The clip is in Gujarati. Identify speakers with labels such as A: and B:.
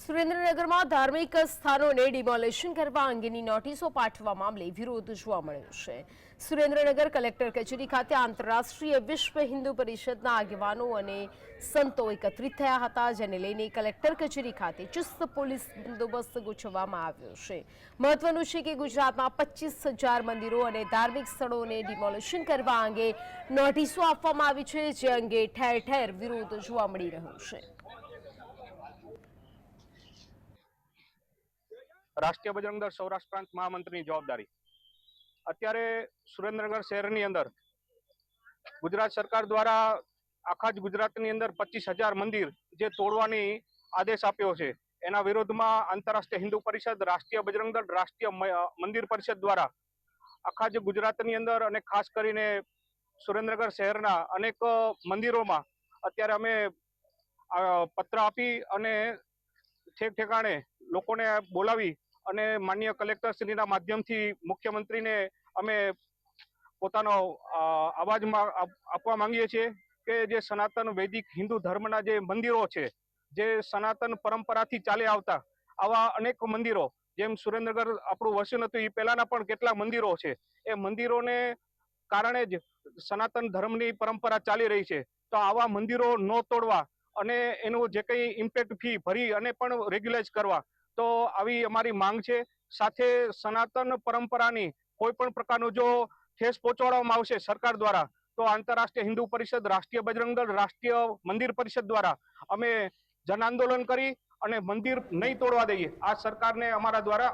A: સુરેન્દ્રનગરમાં ધાર્મિક સ્થાનોને ડિમોલેશન કરવા અંગેની નોટિસો પાઠવવા મામલે વિરોધ જોવા મળ્યો છે. સુરેન્દ્રનગર કલેક્ટર કચેરી ખાતે આંતરરાષ્ટ્રીય વિશ્વ હિન્દુ પરિષદના આગેવાનો અને સંતો એકત્રિત થયા હતા, જેને લઈને કલેક્ટર કચેરી ખાતે ચુસ્ત પોલીસ બંદોબસ્ત ગોઠવવામાં આવ્યો છે. મહત્વનું છે કે ગુજરાતમાં પચીસ હજાર મંદિરો અને ધાર્મિક સ્થળોને ડિમોલેશન કરવા અંગે નોટિસો આપવામાં આવી છે, જે અંગે ઠેર ઠેર વિરોધ જોવા મળી રહ્યો છે.
B: રાષ્ટ્રીય બજરંગ દળ સૌરાષ્ટ્ર પ્રાંત મહામંત્રીની જવાબદારી. અત્યારે સુરેન્દ્રનગર શહેરની અંદર ગુજરાત સરકાર દ્વારા આખા જ ગુજરાતની અંદર પચીસ હજાર મંદિર જે તોડવાની આદેશ આપ્યો છે, એના વિરોધમાં આંતરરાષ્ટ્રીય હિન્દુ પરિષદ, રાષ્ટ્રીય બજરંગ દળ, રાષ્ટ્રીય મંદિર પરિષદ દ્વારા આખા જ ગુજરાતની અંદર અને ખાસ કરીને સુરેન્દ્રનગર શહેરના અનેક મંદિરોમાં અત્યારે અમે પત્ર આપી અને ઠેક ઠેકાણે લોકોને બોલાવી અને માન્ય કલેક્ટરશ્રીના માધ્યમથી મુખ્યમંત્રીને અમે પોતાનો અવાજ આપ- આપવા માંગીએ છીએ કે જે સનાતન વૈદિક હિન્દુ ધર્મના જે મંદિરો છે, જે સનાતન પરંપરાથી ચાલે આવતા, આવા અનેક મંદિરો, જેમ સુરેન્દ્રનગર આપણું વસ્યું હતું એ પહેલાના પણ કેટલા મંદિરો છે, એ મંદિરોને કારણે જ સનાતન ધર્મની પરંપરા ચાલી રહી છે. તો આવા મંદિરો ન તોડવા અને એનું જે કંઈ ઇમ્પેક્ટ ફી ભરી અને પણ રેગ્યુલાઇઝ કરવા તો આવી અમારી માંગ છે. સાથે સનાતન પરંપરાની કોઈ પણ પ્રકારનું જો ઠેસ પહોંચાડવામાં આવશે સરકાર દ્વારા, તો આંતરરાષ્ટ્રીય હિન્દુ પરિષદ, રાષ્ટ્રીય બજરંગ દળ, રાષ્ટ્રીય મંદિર પરિષદ દ્વારા અમે જન આંદોલન કરી અને મંદિર નહીં તોડવા દઈએ. આ સરકારને અમારા દ્વારા